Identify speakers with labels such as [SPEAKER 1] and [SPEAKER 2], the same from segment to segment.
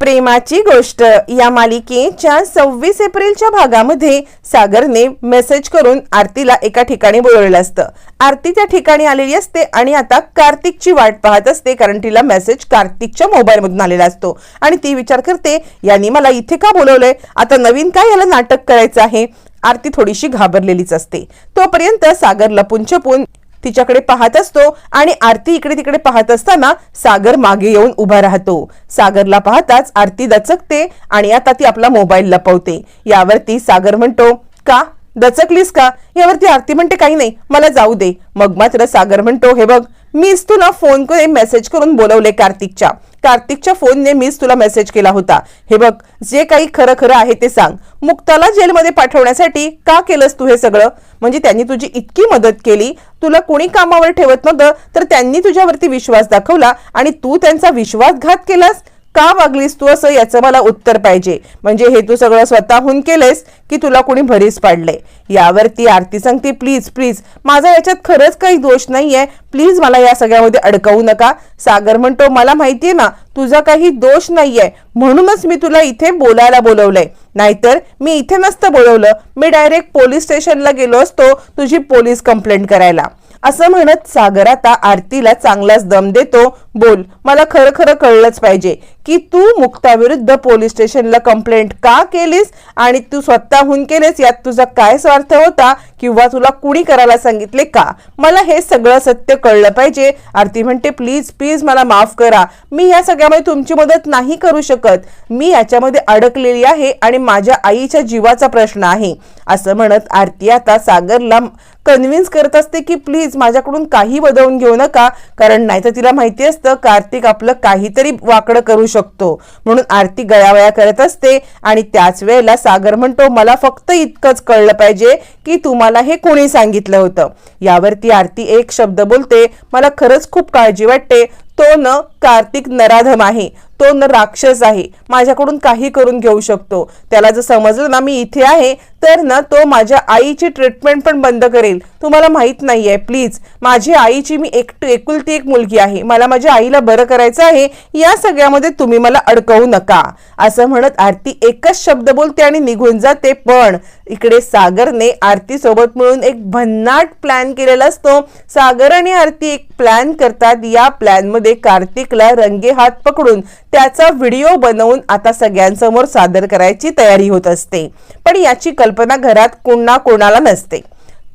[SPEAKER 1] प्रेमाची गोष्ट. या मालिकेच्या सव्वीस एप्रिलच्या भागामध्ये सागरने मेसेज करून आरतीला एका ठिकाणी बोलवलेलं असतं. आरती त्या ठिकाणी आलेली असते आणि आता कार्तिकची वाट पाहत असते कारण तिला मेसेज कार्तिकच्या मोबाईलमधून आलेला असतो. आणि ती विचार करते यांनी मला इथे का बोलवलंय? आता नवीन काय याला नाटक करायचं आहे? आरती थोडीशी घाबरलेलीच असते. तोपर्यंत सागर लपून छपून तिच्याकडे पाहत असतो आणि आरती इकडे तिकडे पाहत असताना सागर मागे येऊन उभा राहतो. सागरला पाहताच आरती दचकते आणि आता ती आपला मोबाईल लपवते. यावरती सागर म्हणतो का? दचकलीस का? यावरती आरती म्हणते काही नाही मला जाऊ दे. मग मात्र सागर म्हणतो हे बघ मीच तुला फोन करून मेसेज करून बोलवले कार्तिकच्या. कार्तिकच्या फोनने मीच तुला मेसेज केला होता. हे बघ जे काही खरं खरं आहे ते सांग. मुक्ताला जेलमध्ये पाठवण्यासाठी का केलंस तू हे सगळं? म्हणजे त्यांनी तुझी इतकी मदत केली तुला कोणी कामावर ठेवत नव्हतं तर त्यांनी तुझ्यावरती विश्वास दाखवला आणि तू त्यांचा विश्वासघात केलास? का वागलीस तू असं याचं मला उत्तर पाहिजे? म्हणजे हे तू सगळं स्वतःहून केलंयस की तुला कोणी भरीस पाडले यावरती आरती सांगते प्लीज प्लीज माझा याच्यात खरंच काही दोष नाहीये. प्लीज मला या सगळ्यामध्ये अडकवू नका. सागर म्हणतो मला माहितीये ना तुझा काही दोष नाहीये. म्हणूनच मी तुला इथे बोलायला बोलवलंय. नाहीतर मी इथे नसतं बोलवलं. मी डायरेक्ट पोलीस स्टेशनला गेलो असतो तुझी पोलीस कंप्लेंट करायला. असं म्हणत सागर आता आरतीला चांगलाच दम देतो. बोल मला खरं खरं कळलंच पाहिजे की तू मुक्ताविरुद्ध पोलीस स्टेशनला कंप्लेंट का केलीस आणि तू स्वतःहून केलेस? यात तुझा काय स्वार्थ होता किंवा तुला कुणी करायला सांगितले का? मला हे सगळं सत्य कळलं पाहिजे. आरती म्हणते प्लीज प्लीज मला माफ करा. मी या सगळ्यामध्ये तुमची मदत नाही करू शकत. मी याच्यामध्ये अडकलेली आहे आणि माझ्या आईच्या जीवाचा प्रश्न आहे. असं म्हणत आरती आता सागरला कन्व्हिन्स करत असते की प्लीज माझ्याकडून काही बदवून घेऊ नका. कारण नाही तर तिला माहिती असते कार्तिक आपलं काहीतरी वाकडं करू शकतो. म्हणून आरती गयावया करत असते आणि त्याच वेळेला सागर म्हणतो मला फक्त इतकंच कळलं पाहिजे की तुम्हाला हे कोणी सांगितलं होतं. यावरती आरती एक शब्द बोलते मला खरंच खूप काळजी वाटते. तो न कार्तिक नराधम आहे. तो न राक्षस आहे. माझ्याकडून काही करून घेऊ शकतो. त्याला जर समजलं ना मी इथे आहे तर ना तो माझ्या आईची ट्रीटमेंट पण बंद करेल. तुम्हाला माहीत नाही आहे प्लीज माझी आईची मी एक एकुलती एक मुलगी आहे. मला माझ्या आईला बरं करायचं आहे या सगळ्यामध्ये तुम्ही मला अडकवू नका. असं म्हणत आरती एकच शब्द बोलते आणि निघून जाते. पण इकडे सागरने आरती सोबत मिळून एक भन्नाट प्लॅन केलेला असतो. सागर आणि आरती एक प्लॅन करतात. या प्लॅनमध्ये कार्तिकला रंगे हात पकडून त्याचा व्हिडिओ बनवून आता सगळ्यांसमोर सादर करायची तयारी होत असते. पण याची कल्पना घरात कोणा कोणाला नसते.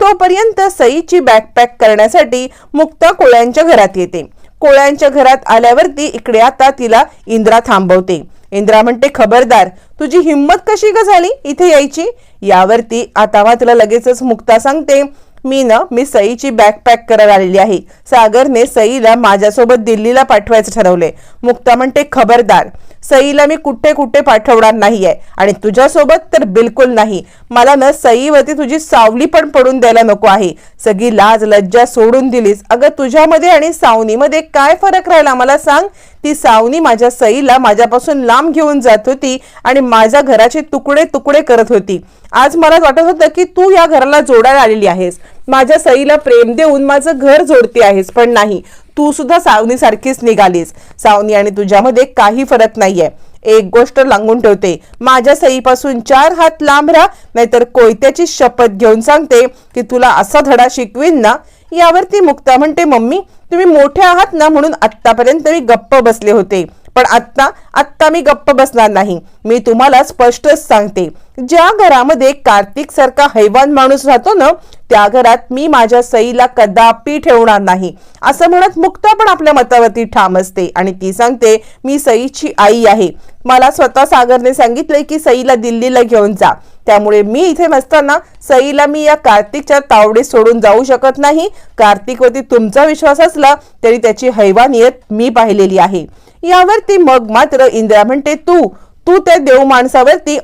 [SPEAKER 1] तोपर्यंत सईची बॅकपॅक करण्यासाठी मुक्ता कोळ्यांच्या घरात येते. कोळ्यांच्या घरात आल्यावरती इकडे आता तिला इंद्रा थांबवते. इंद्रा म्हणते खबरदार तुझी हिंमत कशी का झाली इथे यायची? यावरती आता मात्र लगेचच मुक्ता सांगते मी ना मी सईची बॅग पॅक करायला आलेली आहे. सागरने सईला माझ्यासोबत दिल्लीला पाठवायचं ठरवले मुक्ता म्हणते खबरदार. सईला मी कुठे कुठे पाठवणार नाहीये आणि तुझ्यासोबत तर बिलकुल नाही. मला ना सईवरती तुझी सावली पण पडून द्यायला नको आहे. सगळी लाज लज्जा सोडून दिलीस. अगं तुझ्यामध्ये आणि सावनीमध्ये काय फरक राहिला मला सांग? ती सावनी माझ्या सईला माझ्यापासून लांब घेऊन जात होती आणि माझ्या घराचे तुकडे तुकडे करत होती. आज मला वाटत होतं की तू या घराला जोडायला आलेली आहेस. माझ्या सईला प्रेम देऊन माझं घर जोडते आहेस पण नाही. तू सुद्धा सावनी सारखीच निघालीस. सावनी आणि तुझ्यामध्ये काही फरक नाहीये. एक गोष्ट लागून ठेवते. माझ्या सईपासून चार हात लांब राहा नाहीतर कोयत्याची शपथ घेऊन सांगते की तुला असा धडा शिकवीन ना. यावरती मुक्ता म्हणते मम्मी तुम्ही मोठे आहात ना म्हणून आत्तापर्यंत मी गप्प बसले होते. पण आत्ता आत्ता मी गप्प बसणार नाही. मी तुम्हाला स्पष्टच सांगते. ज्या घरामध्ये कार्तिक सारखा हैवान माणूस राहतो ना त्या घरात मी माझ्या सईला कदापि ठेवणार नाही. असं म्हणत मुक्ता पण आपल्या मतावरती ठाम असते आणि ती सांगते मी सईची आई आहे. मला स्वतः सागरने सांगितलंय की सईला दिल्लीला घेऊन जा. त्यामुळे मी इथे नसताना सईला मी या कार्तिकच्या तावडे सोडून जाऊ शकत नाही. कार्तिकवरती तुमचा विश्वास असला तरी त्याची हैवानियत मी पाहिलेली आहे. यावरती मग मात्र इंदिरा म्हणते तू तू त्या देव माणसावरती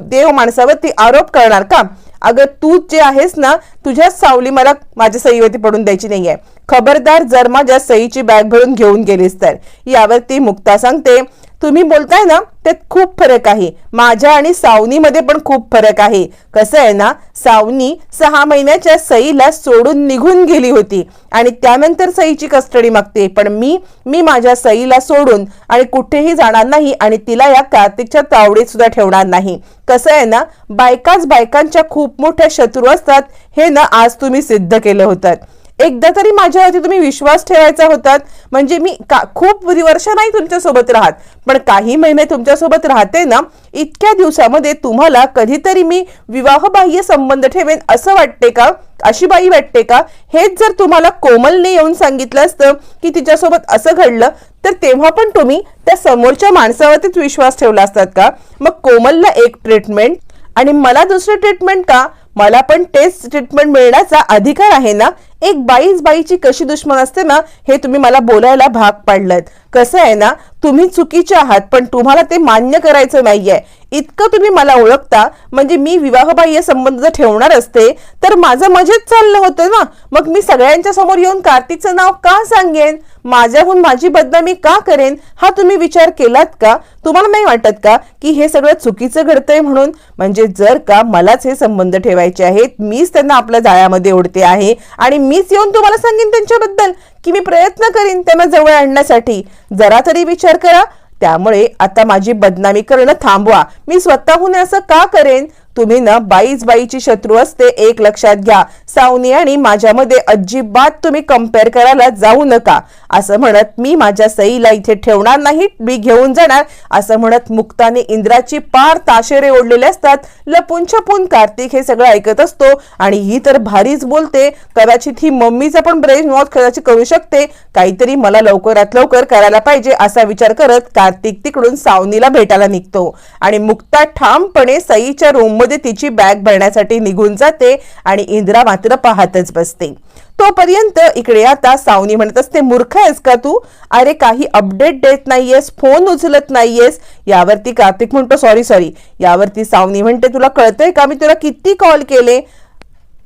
[SPEAKER 1] देव माणसावरती आरोप करणार का? अगं तू जे आहेस ना तुझ्याच सावली मला माझ्या सईवरती पडून द्यायची नाहीये. खबरदार जर माझ्या सईची बॅग भरून घेऊन गेलीस तर. यावरती मुक्ता सांगते तुम्ही बोलताय ना त्यात खूप फरक आहे. माझ्या आणि सावनीमध्ये पण खूप फरक आहे. कसं आहे ना सावनी सहा महिन्याच्या सईला सोडून निघून गेली होती. आणि त्यानंतर सईची कस्टडी मागते. पण मी मी माझ्या सईला सोडून आणि कुठेही जाणार नाही आणि तिला या कार्तिकच्या तावडीत सुद्धा ठेवणार नाही. कसं आहे ना बायकाच बायकांच्या खूप मोठ्या शत्रू असतात. हे ना आज तुम्ही सिद्ध केलं होतं. एकदा तरी माझ्यावरती तुम्ही विश्वास ठेवायचा होतात. म्हणजे मी का खूप वर्ष नाही तुमच्यासोबत राहत. पण काही महिने तुमच्यासोबत राहते ना इतक्या दिवसामध्ये तुम्हाला कधीतरी मी विवाहबाह्य संबंध ठेवेन असं वाटते का? अशी बाई वाटते का? हेच जर तुम्हाला कोमलने येऊन सांगितलं असतं की तिच्यासोबत असं घडलं तर तेव्हा पण तुम्ही त्या समोरच्या माणसावरतीच विश्वास ठेवला असतात का? मग कोमलला एक ट्रीटमेंट आणि मला दुसरं ट्रीटमेंट का? मला पण टेस्ट ट्रीटमेंट मिळण्याचा अधिकार आहे ना? एक बाईच बाईची कशी दुश्मन असते ना हे तुम्ही मला बोलायला भाग पाडलं कसं आहे ना तुम्ही चुकीचे आहात पण तुम्हाला ते मान्य करायचं नाहीये. इतकं तुम्ही मला ओळखता म्हणजे मी विवाहबाह्य संबंध जर ठेवणार असते तर माझं मजेत चाललं होतं ना. मग मी सगळ्यांच्या समोर येऊन कार्तिकचं नाव का सांगेन? माझ्याहून माझी बदनामी का करेन? हा तुम्ही विचार केलात का? तुम्हाला नाही वाटत का की हे सगळं चुकीचं घडतंय म्हणून? म्हणजे जर का मलाच हे संबंध ठेवायचे आहेत मीच त्यांना आपल्या जाळ्यामध्ये ओढते आहे आणि मी मीच येऊन तुम्हाला सांगेन त्यांच्याबद्दल की मी प्रयत्न करीन त्यांना जवळ आणण्यासाठी. जरा तरी विचार करा. त्यामुळे आता माझी बदनामी करणं थांबवा. मी स्वतःहून असं का करेन? तुम्ही ना बाईच बाईची शत्रू असते एक लक्षात घ्या. सावनी आणि माझ्यामध्ये अजिबात तुम्ही कंपेअर करायला जाऊ नका. असं म्हणत मी माझ्या सईला इथे ठेवणार नाही मी घेऊन जाणार. असं म्हणत मुक्ताने इंद्राची पार ताशेरे ओढलेले असतात. लपून छपून कार्तिक हे सगळं ऐकत असतो आणि ही तर भारीच बोलते. कदाचित ही मम्मीचा पण ब्रेन वॉश कदाचित करू शकते. काहीतरी मला लवकरात लवकर करायला पाहिजे असा विचार करत कार्तिक तिकडून सावनीला भेटायला निघतो. आणि मुक्ता ठामपणे सईच्या रूम त्यामध्ये तिची बॅग भरण्यासाठी निघून जाते आणि इंदिरा मात्र पाहतच बसते. तोपर्यंत इकडे आता सावनी म्हणत असते मूर्ख आहेस का तू? अरे काही अपडेट देत नाहीयेस फोन उचलत नाहीयेस. यावरती कार्तिक म्हणतो सॉरी सॉरी यावरती सावनी म्हणते तुला कळतंय का? मी तुला किती कॉल केले?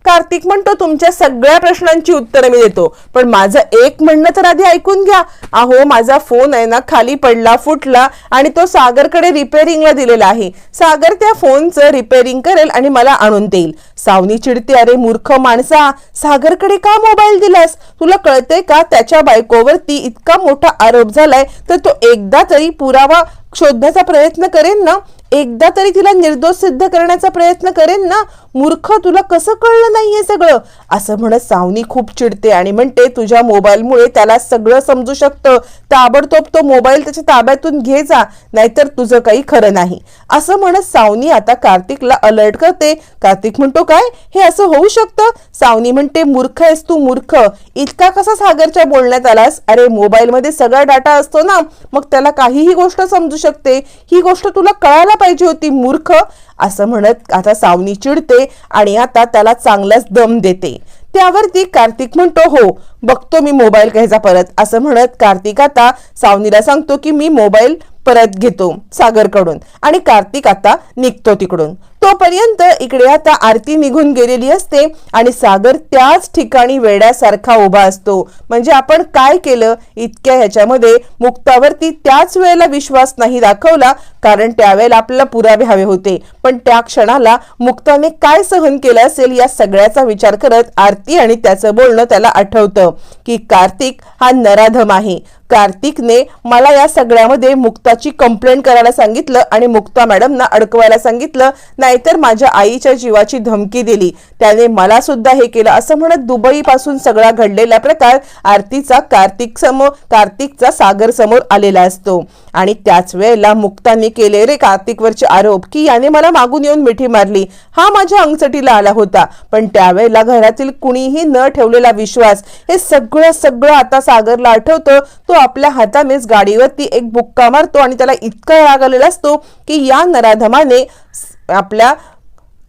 [SPEAKER 1] कार्तिक म्हणतो तुमच्या सगळ्या प्रश्नांची उत्तरं मी देतो. पण माझं एक म्हणणं तर आधी ऐकून घ्या. अहो माझा फोन आहे ना खाली पडला फुटला आणि तो सागरकडे रिपेअरिंगला दिलेला आहे. सागर त्या फोनचं रिपेअरिंग करेल आणि मला आणून देईल. सावनी चिडते अरे मूर्ख माणसा सागरकडे का मोबाईल दिलास? तुला कळतंय का त्याच्या बायकोवरती इतका मोठा आरोप झालाय? तर तो एकदा तरी पुरावा शोधण्याचा प्रयत्न करेन ना? एकदा तरी तिला निर्दोष सिद्ध करण्याचा प्रयत्न करेन ना? मूर्ख तुला कसं कळलं नाही हे सगळं? असं म्हणत सावनी खूप चिडते आणि म्हणते तुझ्या मोबाईलमुळे त्याला सगळं समजू शकतं. ताबडतोब तो मोबाईल त्याच्या ताब्यातून घे जा नाहीतर तुझं काही खरं नाही. असं म्हणत सावनी आता कार्तिकला अलर्ट करते. कार्तिक म्हणतो काय? हे असं होऊ शकतं? सावनी म्हणते मूर्ख आहेस तू मूर्ख. इतका कसा सागरच्या बोलण्यात आलास? अरे मोबाईलमध्ये सगळा डाटा असतो ना मग त्याला काहीही गोष्ट समजू शकते. ही गोष्ट तुला कळायला पाहिजे होती मूर्ख. असं म्हणत आता सावनी चिडते आणि आता त्याला चांगलाच दम देते. त्यावरती कार्तिक म्हणतो हो बघतो मी मोबाईल घ्यायचा परत. असं म्हणत कार्तिक आता सावनीला सांगतो की मी मोबाईल परत घेतो सागरकडून. आणि कार्तिक आता निघतो तिकडून. तोपर्यंत इकडे आता आरती निघून गेलेली असते आणि सागर त्याच ठिकाणी वेड्यासारखा उभा असतो. म्हणजे आपण काय केलं? इतक्या ह्याच्यामध्ये मुक्तावरती त्याच वेळेला विश्वास नाही दाखवला कारण त्यावेळेला आपल्याला पुरावे हवे होते. पण त्या क्षणाला मुक्ताने काय सहन केलं असेल या सगळ्याचा विचार करत आरती आणि त्याचं बोलणं त्याला आठवतं की कार्तिक हा नराधम आहे. कार्तिकने मला या सगळ्यामध्ये मुक्ताची कंप्लेंट करायला सांगितलं आणि मुक्ता मॅडमना अडकवायला सांगितलं. नाहीतर माझ्या आईच्या जीवाची धमकी दिली. त्याने मला सुद्धा हे केलं. असं म्हणत दुबईपासून सगळा घडलेला प्रकार आरतीचा कार्तिक समोर कार्तिकचा सागर समोर आलेला असतो. आणि त्याच वेळेला मुक्तांनी केले रे कार्तिकवरचे आरोप की याने मला मागून येऊन मिठी मारली. हा माझ्या अंगचटीला आला होता. पण त्यावेळेला घरातील कुणीही न ठेवलेला विश्वास हे सगळं सगळं आता सागरला आठवतं. तो आपल्या हातानेच गाडीवरती एक बुक्का मारतो आणि त्याला इतका राग आलेला असतो की या नराधमाने आपल्या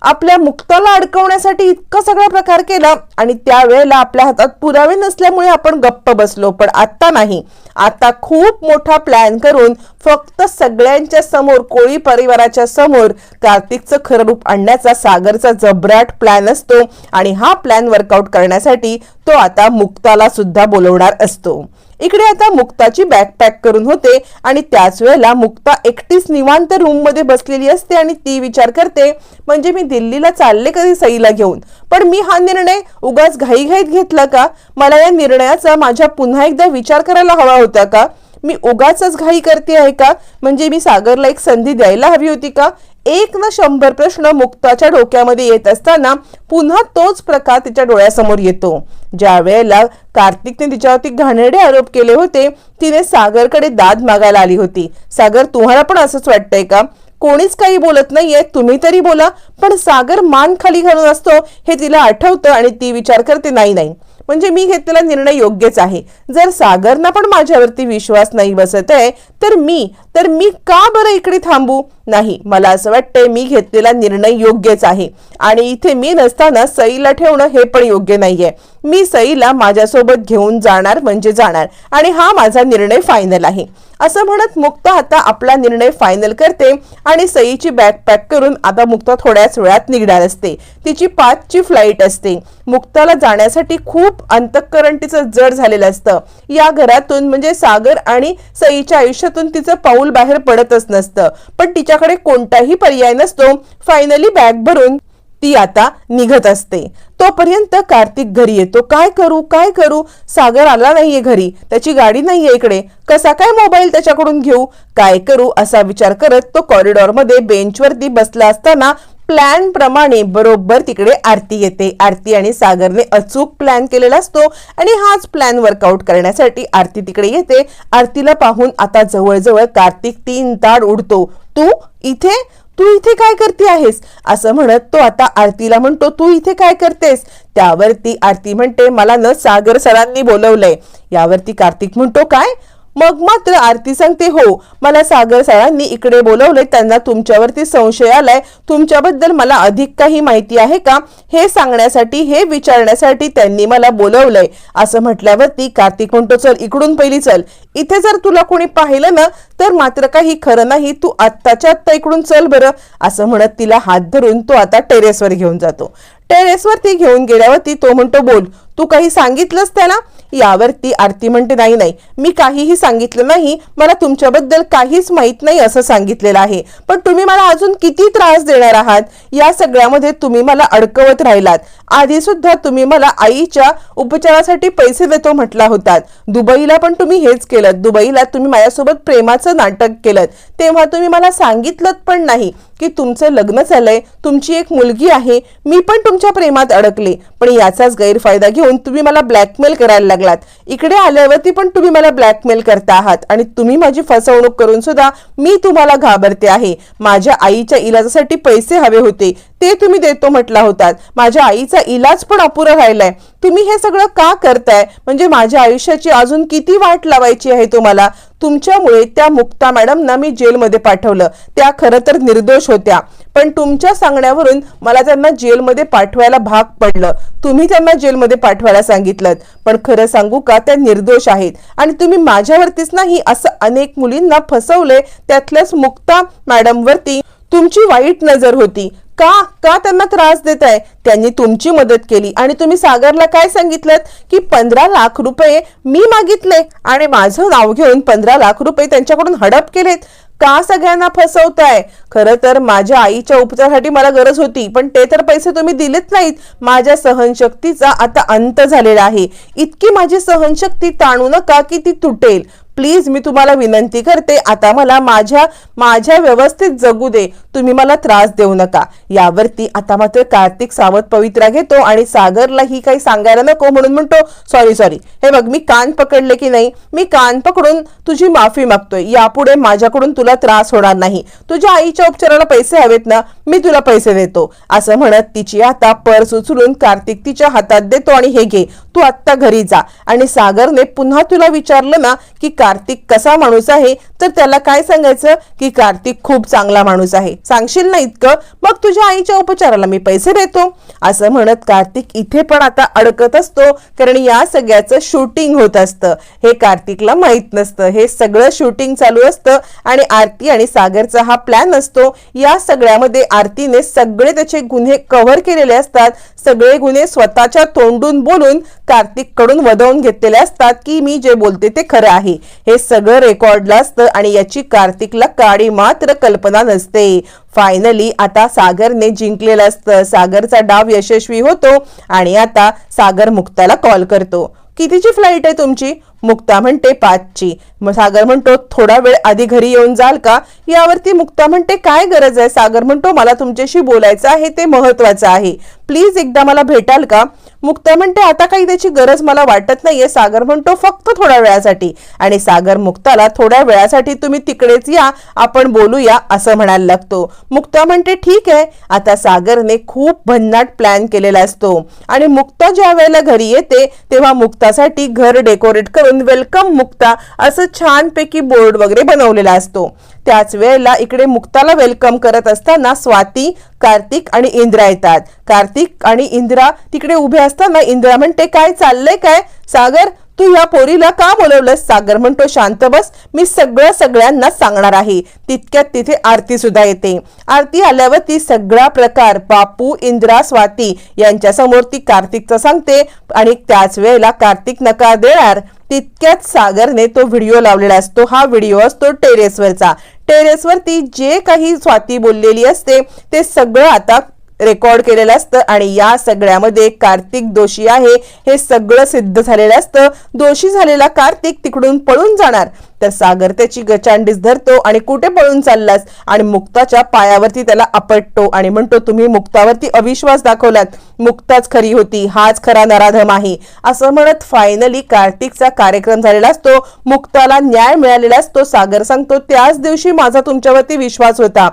[SPEAKER 1] आपल्या मुक्ताला अडकवण्यासाठी इतका सगळा प्रकार केला आणि त्यावेळेला आपल्या हातात पुरावे नसल्यामुळे आपण गप्प बसलो पण आता नाही. आता खूप मोठा प्लॅन करून फक्त सगळ्यांच्या समोर कोळी परिवाराच्या समोर कार्तिकचं खरं रूप आणण्याचा सागरचा जबराट प्लॅन असतो आणि हा प्लॅन वर्कआउट करण्यासाठी तो आता मुक्ताला सुद्धा बोलवणार असतो. इकडे आता मुक्ताची बॅग पॅक करून होते आणि त्याच वेळेला मुक्ता एकटीच निवांत रूममध्ये बसलेली असते आणि ती विचार करते म्हणजे मी दिल्लीला चालले कधी सईला घेऊन? पण मी हा निर्णय उगाच घाईघाईत घेतला का? मला या निर्णयाचा माझ्या पुन्हा एकदा विचार करायला हवा होता का? मी उगाच घाई करते आहे का? म्हणजे मी सागरला एक संधी द्यायला हवी होती का? एक ना शंभर प्रश्न मुक्ताच्या डोक्यामध्ये येत असताना पुन्हा तोच प्रकार तिच्या डोळ्यासमोर येतो. ज्या वेळेला कार्तिकने तिच्यावरती घाणेरडे आरोप केले होते तिने सागरकडे दाद मागायला आली होती. सागर तुम्हाला पण असंच वाटतंय का? कोणीच काही बोलत नाहीये तुम्ही तरी बोला. पण सागर मान खाली घालून असतो हे तिला आठवतं आणि ती विचार करते नाही नाही म्हणजे मी घेतलेला निर्णय योग्यच आहे. जर सागरना पण माझ्यावरती विश्वास नाही बसत आहे तर मी तर मी का बरं इकडे थांबू? नाही मला असं वाटतंय मी घेतलेला निर्णय योग्यच आहे. आणि इथे मी नसताना सईला ठेवणं हे पण योग्य नाहीये. मी सईला माझ्यासोबत घेऊन जाणार म्हणजे जाणार. आणि हा माझा निर्णय फायनल आहे. असं म्हणत मुक्ता आता आपला निर्णय फायनल करते आणि सईची बॅग पॅक करून आता मुक्ता थोड्याच वेळात निघणार असते. तिची पाचची फ्लाईट असते. मुक्ताला जाण्यासाठी खूप अंतःकरण तिचं जड झालेलं असतं. या घरातून म्हणजे सागर आणि सईच्या आयुष्यातून तिचं पाऊल बाहेर पडतच नसतं. पण तिच्याकडे कोणताही पर्याय नसतो. फायनली बॅग भरून ती आता निघत असते. तोपर्यंत कार्तिक घरी येतो. काय करू? काय करू? सागर आला नाहीये घरी. त्याची गाडी नाहीये इकडे. कसा काय मोबाईल त्याच्याकडून घेऊ? काय करू? असा विचार करत तो कॉरिडॉरमध्ये बेंचवरती बसला असताना प्लॅन प्रमाणे बरोबर तिकडे आरती येते. आरती आणि सागरने अचूक प्लॅन केलेला असतो आणि हाच प्लॅन वर्कआउट करण्यासाठी आरती तिकडे येते. आरतीला पाहून आता जवळजवळ कार्तिक तीन ताड उडतो. तू इथे? तू इथे काय करते आहेस? असं म्हणत तो आता आरतीला म्हणतो तू इथे काय करतेस? त्यावरती आरती म्हणते मला न सागर सरांनी बोलवलंय. यावरती कार्तिक म्हणतो काय? मग मात्र आरती सांगते हो मला सागर सरांनी इकडे बोलवले त्यांना तुमच्यावरती संशय आलाय. तुमच्याबद्दल मला अधिक काही माहिती आहे का? हे सांगण्यासाठी हे विचारण्यासाठी त्यांनी मला बोलवलंय. असं म्हटल्यावरती कार्तिक म्हणतो चल इकडून पहिली चल. इथे जर तुला कोणी पाहिलं ना तर मात्र काही खरं नाही. तू आत्ताच्या आत्ता इकडून चल बरं. असं म्हणत तिला हात धरून तो आता टेरेसवर घेऊन जातो. टेरेसवरती घेऊन गेल्यावरती तो म्हणतो बोल तू काही सांगितलंस त्याला? यावरती आरती म्हणते नाही नाही मी काहीही सांगितलं नाही मला तुमच्याबद्दल काहीच माहीत नाही असं सांगितलेलं आहे. पण तुम्ही मला अजून किती त्रास देणार आहात? या सगळ्यामध्ये तुम्ही मला अडकवत राहिलात. आधी सुद्धा तुम्ही मला आईच्या उपचारासाठी पैसे देतो म्हटला होतात दुबईला पण तुम्ही हेच केलं दुबईला तुम्ही माझ्यासोबत प्रेमाचं नाटक केलं तेव्हा तुम्ही मला सांगितलं पण नाही की तुमचं लग्न झालंय तुमची एक मुलगी आहे मी पण तुमच्या प्रेमात अडकले. पण याचाच गैरफायदा घेऊन तुम्ही मला ब्लॅकमेल करायला लागलात. इकडे आल्यावरती पण तुम्ही मला ब्लॅकमेल करता आहात आणि तुम्ही माझी फसवणूक करून सुद्धा मी तुम्हाला घाबरते आहे. माझ्या आईच्या इलाजासाठी पैसे हवे होते ते तुम्ही देतो म्हटला होतात. माझ्या आईचा इलाज पण अपुरा राहिलाय तुम्ही हे सगळं का करताय? म्हणजे माझ्या आयुष्याची अजून किती वाट लावायची आहे तुम्हाला? तुमच्यामुळे त्या मुक्ता मॅडमना मी जेलमध्ये पाठवलं. त्या खरं तर निर्दोष होत्या. पण तुमच्या सांगण्यावरून मला त्यांना जेलमध्ये पाठवायला भाग पडलं. तुम्ही त्यांना जेलमध्ये पाठवायला सांगितलं. पण खरं सांगू का त्या निर्दोष आहेत. आणि तुम्ही माझ्यावरतीच नाही असं अनेक मुलींना फसवले त्यातल्याच मुक्ता मॅडमवरती तुमची वाईट नजर होती. का? का त्यांना त्रास देत आहे त्यांनी तुमची मदत केली. आणि तुम्ही सागरला काय सांगितलं की पंधरा लाख रुपये मी मागितले आणि माझं नाव घेऊन पंधरा लाख रुपये त्यांच्याकडून हडप केलेत. का सगळ्यांना फसवताय? खरं तर माझ्या आईच्या उपचारासाठी मला गरज होती पण ते तर पैसे तुम्ही दिलेत नाहीत. माझ्या सहनशक्तीचा आता अंत झालेला आहे. इतकी माझी सहनशक्ती ताणू नका की ती तुटेल. प्लीज मी तुम्हाला विनंती करते आता मला माझ्या माझ्या व्यवस्थित जगू दे. तुम्ही मला त्रास देऊ नका. यावरती आता मात्र कार्तिक सावध पवित्रा घेतो आणि सागरला ही काही सांगायला नको म्हणून म्हणतो सॉरी सॉरी हे बघ मी कान पकडले की नाही मी कान पकडून तुझी माफी मागतोय. यापुढे माझ्याकडून तुला त्रास होणार नाही. तुझ्या आईच्या उपचाराला पैसे हवेत ना मी तुला पैसे देतो. असं म्हणत तिची आता पर्स उचलून कार्तिक तिच्या हातात देतो आणि हे घे तू आत्ता घरी जा. आणि सागरने पुन्हा तुला विचारलं ना की कार्तिक कसा माणूस आहे तर त्याला काय सांगायचं? की कार्तिक खूप चांगला माणूस आहे. सांगशील ना इतकं? मग तुझ्या आईच्या उपचाराला मी पैसे देतो. असं म्हणत कार्तिक इथे पण आता अडकत असतो कारण या सगळ्याचं शूटिंग होत असतं. हे कार्तिकला माहीत नसतं. हे सगळं शूटिंग चालू असतं आणि आरती आणि सागरचा हा प्लॅन असतो. या सगळ्यामध्ये आरतीने सगळे त्याचे गुन्हे कव्हर केलेले असतात. सगळे गुन्हे स्वतःच्या तोंडून बोलून कार्तिककडून वदवून घेतलेले असतात की मी जे बोलते ते खरं आहे. हे सगळं रेकॉर्डला असतं आणि याची कार्तिकला काळी मात्र कल्पना नसते. फायनली आता सागरने जिंकलेलं असतं सागरचा डाव यशस्वी होतो आणि आता सागर मुक्ताला कॉल करतो. कितीची फ्लाईट आहे तुमची? मुक्ता म्हणते पाचची. मग सागर म्हणतो थोडा वेळ आधी घरी येऊन जाल का? यावरती मुक्ता म्हणते काय गरज आहे? सागर म्हणतो मला तुमच्याशी बोलायचं आहे ते महत्वाचं आहे. प्लीज एकदा मला भेटाल का? मुक्ता म्हणते आता काही त्याची गरज मला वाटत नाहीये. सागर म्हणतो फक्त थोड्या वेळासाठी. आणि सागर मुक्ताला थोड्या वेळासाठी तुम्ही तिकडेच या आपण बोलूया असं म्हणायला लागतो. मुक्ता म्हणते ठीक आहे. आता सागरने खूप भन्नाट प्लॅन केलेला असतो. आणि मुक्ता ज्या वेळेला घरी येते तेव्हा मुक्तासाठी घर डेकोरेट करून वेलकम मुक्ता असं छानपैकी बोर्ड वगैरे बनवलेला असतो. त्याच वेळेला इकडे मुक्ताला वेलकम करत असताना स्वाती कार्तिक आणि इंद्रा येतात. कार्तिक आणि इंद्रा तिकडे उभे असताना इंद्रा म्हणते काय चाललंय काय? सागर तू या पोरीला का बोलवलंस? सागर म्हणतो शांत बस मी सगळं सगळ्यांना सांगणार आहे. तितक्यात तिथे आरती सुद्धा येते. आरती आल्यावर ती सगळा प्रकार बापू इंद्रा स्वाती यांच्या समोर ती कार्तिकचा सांगते आणि त्याच वेळेला कार्तिक नकार देणार. तितक्यात सागरने तो व्हिडिओ लावलेला असतो. हा व्हिडिओ असतो टेरेसवरचा. टेरेसवरती जे काही स्वाती बोललेली असते ते सगळं आता रेकॉर्ड केलेलं असतं आणि या सगळ्यामध्ये कार्तिक दोषी आहे. हे सगळं सिद्ध झालेलं असतं. दोषी झालेला कार्तिक तिकडून पळून जाणार. तर सागर त्याची गचांडीस धरतो आणि कुठे पळून चाललास? आणि मुक्ताच्या पायावरती त्याला आपटतो आणि म्हणतो तुम्ही मुक्तावरती अविश्वास दाखवलात. मुक्ताच खरी होती. हाच खरा नराधम आहे. असं म्हणत फायनली कार्तिकचा कार्यक्रम झालेला असतो. मुक्ताला न्याय मिळालेला असतो. सागर सांगतो त्याच दिवशी माझा तुमच्यावरती विश्वास होता.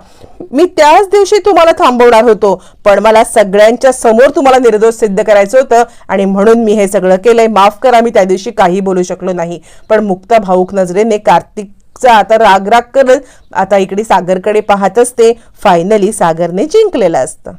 [SPEAKER 1] मी त्याच दिवशी तुम्हाला थांबवणार होतो. पण मला सगळ्यांच्या समोर तुम्हाला निर्दोष सिद्ध करायचं होतं आणि म्हणून मी हे सगळं केलंय. माफ करा मी त्या दिवशी काही बोलू शकलो नाही. पण मुक्ता भाऊक नजरेने कार्तिकचा आता राग राग करत आता इकडे सागरकडे पाहत असते. फायनली सागरने जिंकलेलं असतं.